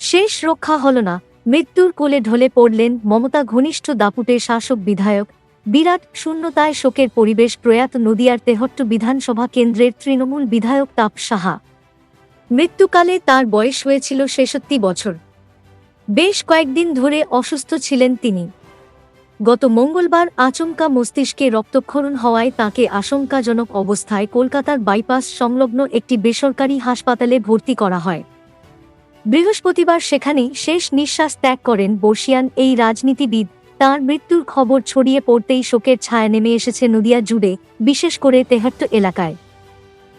শেষ রক্ষা হল না। মৃত্যুর কোলে ঢলে পড়লেন মমতা ঘনিষ্ঠ দাপুটে শাসক বিধায়ক। বিরাট শূন্যতায় শোকের পরিবেশ প্রয়াত নদিয়ার তেহট্ট বিধানসভা কেন্দ্রের তৃণমূল বিধায়ক তাপ সাহা। মৃত্যুকালে তার বয়স হয়েছিল ছেষট্টি বছর। বেশ কয়েকদিন ধরে অসুস্থ ছিলেন তিনি। গত মঙ্গলবার আচমকা মস্তিষ্কে রক্তক্ষরণ হওয়ায় তাকে আশঙ্কাজনক অবস্থায় কলকাতার বাইপাস সংলগ্ন একটি বেসরকারি হাসপাতালে ভর্তি করা হয়। বৃহস্পতিবার সেখানেই শেষ নিঃশ্বাস ত্যাগ করেন বর্ষিয়ান এই রাজনীতিবিদ। তার মৃত্যুর খবর ছড়িয়ে পড়তেই শোকের ছায়া নেমে এসেছে নদিয়া জুড়ে, বিশেষ করে তেহট্ট এলাকায়।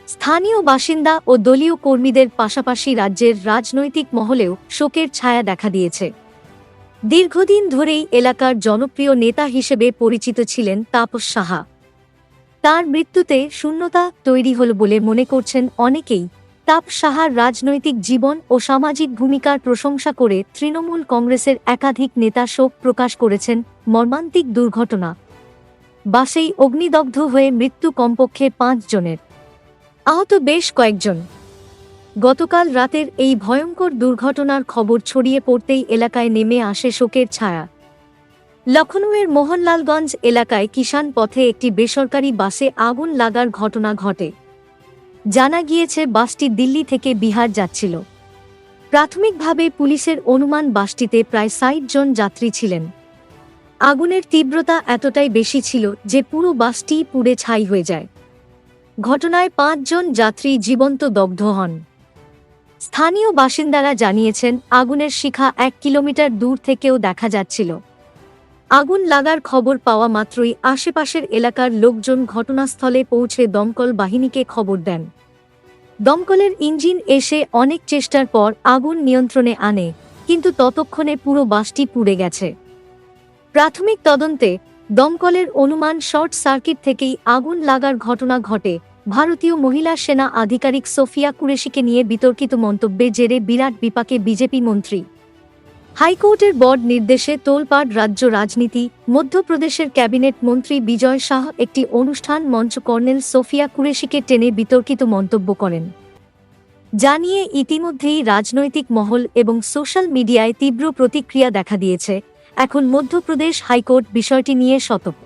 স্থানীয় বাসিন্দা ও দলীয় কর্মীদের পাশাপাশি রাজ্যের রাজনৈতিক মহলেও শোকের ছায়া দেখা দিয়েছে। দীর্ঘদিন ধরেই এলাকার জনপ্রিয় নেতা হিসেবে পরিচিত ছিলেন তাপস সাহা। তার মৃত্যুতে শূন্যতা তৈরি হল বলে মনে করছেন অনেকেই। তাপ সাহার রাজনৈতিক জীবন ও সামাজিক ভূমিকার প্রশংসা করে তৃণমূল কংগ্রেসের একাধিক নেতা শোক প্রকাশ করেছেন মর্মান্তিক দুর্ঘটনা। বাসেই অগ্নিদগ্ধ হয়ে মৃত্যু কমপক্ষে পাঁচ জনের। আহত বেশ কয়েকজন। গতকাল রাতের এই ভয়ঙ্কর দুর্ঘটনার খবর ছড়িয়ে পড়তেই এলাকায় নেমে আসে শোকের ছায়া। লখনৌয়ের মোহনলালগঞ্জ এলাকায় কিষান পথে একটি বেসরকারি বাসে আগুন লাগার ঘটনা ঘটে। জানা গিয়েছে বাসটি দিল্লি থেকে বিহার যাচ্ছিল। প্রাথমিকভাবে পুলিশের অনুমান বাসটিতে প্রায় ষাট জন যাত্রী ছিলেন। আগুনের তীব্রতা এতটাই বেশি ছিল যে পুরো বাসটি পুড়ে ছাই হয়ে যায়। ঘটনায় পাঁচজন যাত্রী জীবন্ত দগ্ধ হন। স্থানীয় বাসিন্দারা জানিয়েছেন, আগুনের শিখা এক কিলোমিটার দূর থেকেও দেখা যাচ্ছিল। আগুন লাগার খবর পাওয়া মাত্রই আশেপাশের এলাকার লোকজন ঘটনাস্থলে পৌঁছে দমকল বাহিনীকে খবর দেন। দমকলের ইঞ্জিন এসে অনেক চেষ্টার পর আগুন নিয়ন্ত্রণে আনে, কিন্তু ততক্ষণে পুরো বাসটি পুড়ে গেছে। প্রাথমিক তদন্তে দমকলের অনুমান শর্ট সার্কিট থেকেই আগুন লাগার ঘটনা ঘটে। ভারতীয় মহিলা সেনা আধিকারিক সোফিয়া কুরেশিকে নিয়ে বিতর্কিত মন্তব্যে জেরে বিরাট বিপাকে বিজেপি মন্ত্রী হাইকোর্টের বর্ড নির্দেশে তোলপাড় রাজ্য রাজনীতি, মধ্যপ্রদেশের ক্যাবিনেট মন্ত্রী বিজয় শাহ একটি অনুষ্ঠান মঞ্চ কর্নেল সোফিয়া কুরেশিকে টেনে বিতর্কিত মন্তব্য করেন। জানিয়ে ইতিমধ্যেই রাজনৈতিক মহল এবং সোশ্যাল মিডিয়ায় তীব্র প্রতিক্রিয়া দেখা দিয়েছে। এখন মধ্যপ্রদেশ হাইকোর্ট বিষয়টি নিয়ে সতর্ক।